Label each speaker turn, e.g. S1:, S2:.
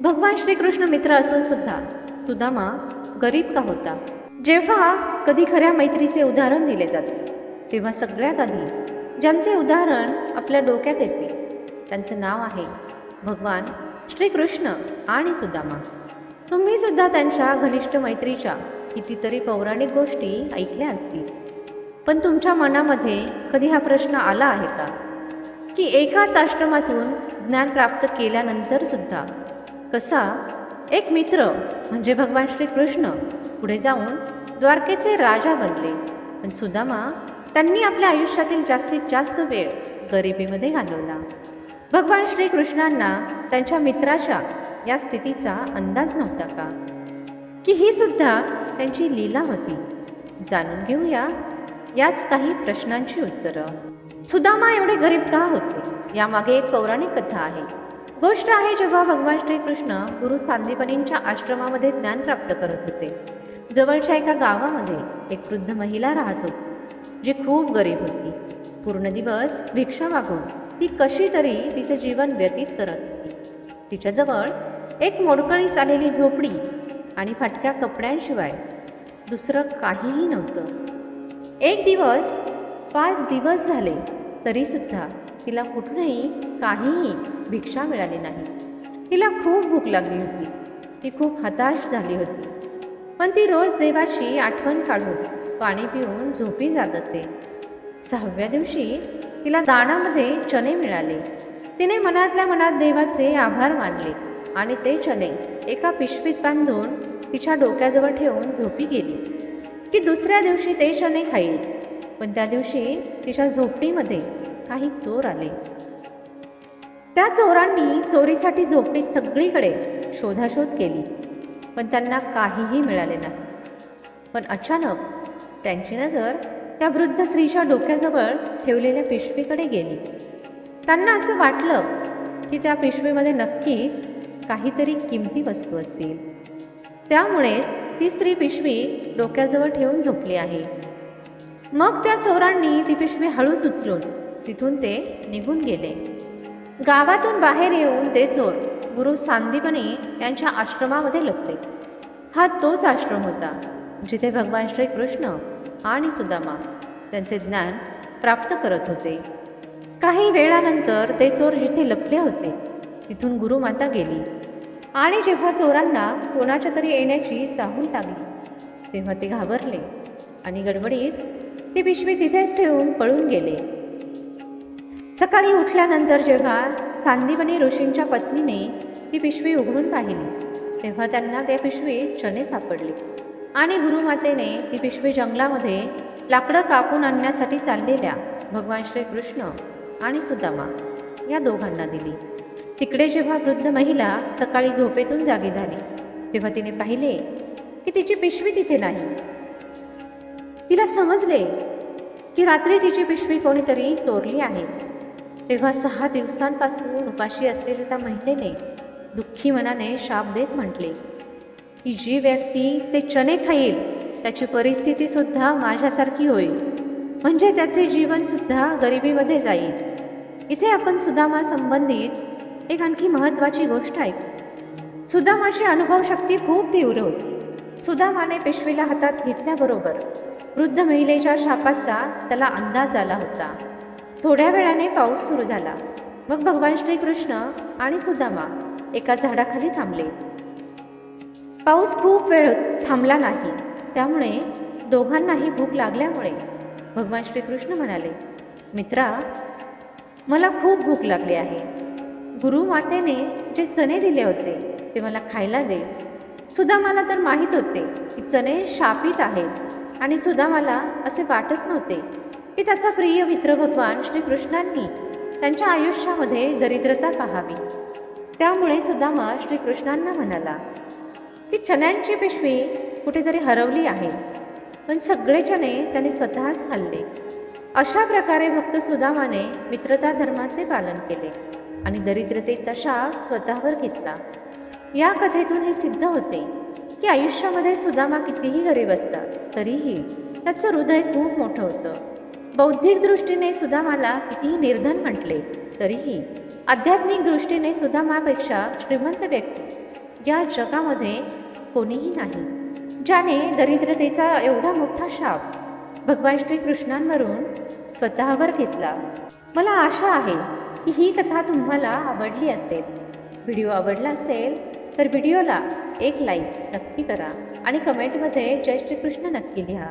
S1: भगवान श्रीकृष्ण मित्र असून सुद्धा सुदामा गरीब का होता? जेव्हा कधी खऱ्या मैत्रीचे उदाहरण दिले जाते तेव्हा सगळ्यात आधी ज्यांचे उदाहरण आपल्या डोक्यात येते त्यांचं नाव आहे भगवान श्रीकृष्ण आणि सुदामा. तुम्ही सुद्धा त्यांच्या घनिष्ठ मैत्रीच्या कितीतरी पौराणिक गोष्टी ऐकल्या असतील. पण तुमच्या मनामध्ये कधी हा प्रश्न आला आहे का? की एकाच आश्रमातून ज्ञान प्राप्त केल्यानंतर सुद्धा कसा? एक मित्र म्हणजे भगवान श्रीकृष्ण पुढे जाऊन द्वारकेचे राजा बनले. पण सुदामा त्यांनी आपल्या आयुष्यातील जास्तीत जास्त वेळ गरिबीमध्ये घालवला. भगवान श्रीकृष्णांना त्यांच्या मित्राच्या या स्थितीचा अंदाज नव्हता का? की ही सुद्धा त्यांची लीला होती? जाणून घेऊया याच काही प्रश्नांची उत्तरं. सुदामा एवढे गरीब का होते? यामागे एक पौराणिक कथा आहे. गोष्ट आहे जेव्हा भगवान श्रीकृष्ण गुरु सांदीपनींच्या आश्रमामध्ये ज्ञान प्राप्त करत होते. जवळच्या एका गावामध्ये एक वृद्ध महिला राहत होती जी खूप गरीब होती. पूर्ण दिवस भिक्षा मागून ती कशी तरी तिचे जीवन व्यतीत करत होती. तिच्याजवळ एक मोडकळीस आलेली झोपडी आणि फाटक्या कपड्यांशिवाय दुसरं काहीही नव्हतं. एक दिवस पाच दिवस झाले तरीसुद्धा तिला कुठूनही काहीही भिक्षा मिळाली नाही. तिला खूप भूक लागली होती. ती खूप हताश झाली होती. पण ती रोज देवाची आठवण काढून पाणी पिऊन झोपी जात असे. सहाव्या दिवशी तिला दाणामध्ये चणे मिळाले. तिने मनातल्या मनात देवाचे आभार मानले आणि ते चणे एका पिशवीत बांधून तिच्या डोक्याजवळ ठेवून झोपी गेली. की दुसऱ्या दिवशी ते चणे खाईल पण त्या दिवशी तिच्या झोपडीमध्ये काही चोर आले. त्या चोरांनी चोरीसाठी झोपडीत सगळीकडे शोधाशोध केली. पण त्यांना काहीही मिळाले नाही. पण अचानक त्यांची नजर त्या वृद्ध स्त्रीच्या डोक्याजवळ ठेवलेल्या पिशवीकडे गेली. त्यांना असं वाटलं की त्या पिशवीमध्ये नक्कीच काहीतरी किमती वस्तू असतील. त्यामुळेच ती स्त्री पिशवी डोक्याजवळ ठेवून झोपली आहे. मग त्या चोरांनी ती पिशवी हळूच उचलून तिथून ते निघून गेले. गावातून बाहेर येऊन ते चोर गुरु सांदीपनी यांच्या आश्रमामध्ये लपले. हा तोच आश्रम होता जिथे भगवान श्रीकृष्ण आणि सुदामा त्यांचे ज्ञान प्राप्त करत होते. काही वेळानंतर ते चोर जिथे लपले होते तिथून गुरुमाता गेली. आणि जेव्हा चोरांना कोणाच्या तरी येण्याची चाहूल लागली तेव्हा ते घाबरले आणि गडबडीत ती पिशवी तिथेच ठेवून पळून गेले. सकाळी उठल्यानंतर जेव्हा सांदीवनी ऋषींच्या पत्नीने ती पिशवी उघडून पाहिली तेव्हा त्यांना त्या पिशवीत चणे सापडले. आणि गुरुमातेने ती पिशवी जंगलामध्ये लाकडं कापून आणण्यासाठी चाललेल्या भगवान श्रीकृष्ण आणि सुदामा या दोघांना दिली. तिकडे जेव्हा वृद्ध महिला सकाळी झोपेतून जागी झाली तेव्हा तिने पाहिले की तिची पिशवी तिथे नाही. तिला समजले की रात्री तिची पिशवी कोणीतरी चोरली आहे. तेव्हा सहा दिवसांपासून उपाशी असलेल्या त्या महिलेने दुःखी मनाने शाप देत म्हटले की जी व्यक्ती ते चणे खाईल त्याची परिस्थितीसुद्धा माझ्यासारखी होईल. म्हणजे त्याचे जीवनसुद्धा गरिबीमध्ये जाईल. इथे आपण सुदामा संबंधित एक आणखी महत्त्वाची गोष्ट ऐकू. सुदामाची अनुभवशक्ती खूप तीव्र होती. सुदामाने पिशवीला हातात घेतल्याबरोबर वृद्ध महिलेच्या शापाचा त्याला अंदाज आला होता. थोड्या वेळाने पाऊस सुरू झाला. मग भगवान श्रीकृष्ण आणि सुदामा एका झाडाखाली थांबले. पाऊस खूप वेळ थांबला नाही. त्यामुळे दोघांनाही भूक लागल्यामुळे भगवान श्रीकृष्ण म्हणाले मित्रा मला खूप भूक लागली आहे. गुरुमातेने जे चणे दिले होते ते मला खायला दे. सुदामाला तर माहीत होते की चणे शापित आहेत आणि सुदामाला असे वाटत नव्हते की त्याचा प्रिय मित्र भगवान श्रीकृष्णांनी त्यांच्या आयुष्यामध्ये दरिद्रता पाहावी. त्यामुळे सुदामा श्रीकृष्णांना म्हणाला की चण्यांची पिशवी कुठेतरी हरवली आहे. पण सगळे चणे त्याने स्वतःच खाल्ले. अशा प्रकारे भक्त सुदामाने मित्रता धर्माचे पालन केले आणि दरिद्रतेचा शाप स्वतःवर घेतला. या कथेतून हे सिद्ध होते की आयुष्यामध्ये सुदामा कितीही गरीब असतात तरीही त्याचं हृदय खूप मोठं होतं. बौद्धिक दृष्टीने सुदामाला कितीही निर्धन म्हटले तरीही आध्यात्मिक दृष्टीने सुदामापेक्षा श्रीमंत व्यक्ती या जगामध्ये कोणीही नाही ज्याने दरिद्रतेचा एवढा मोठा शाप भगवान श्रीकृष्णांवरून स्वतःवर घेतला. मला आशा आहे की ही कथा तुम्हाला आवडली असेल. व्हिडिओ आवडला असेल तर व्हिडिओला एक लाईक नक्की करा आणि कमेंटमध्ये जय श्रीकृष्ण नक्की लिहा.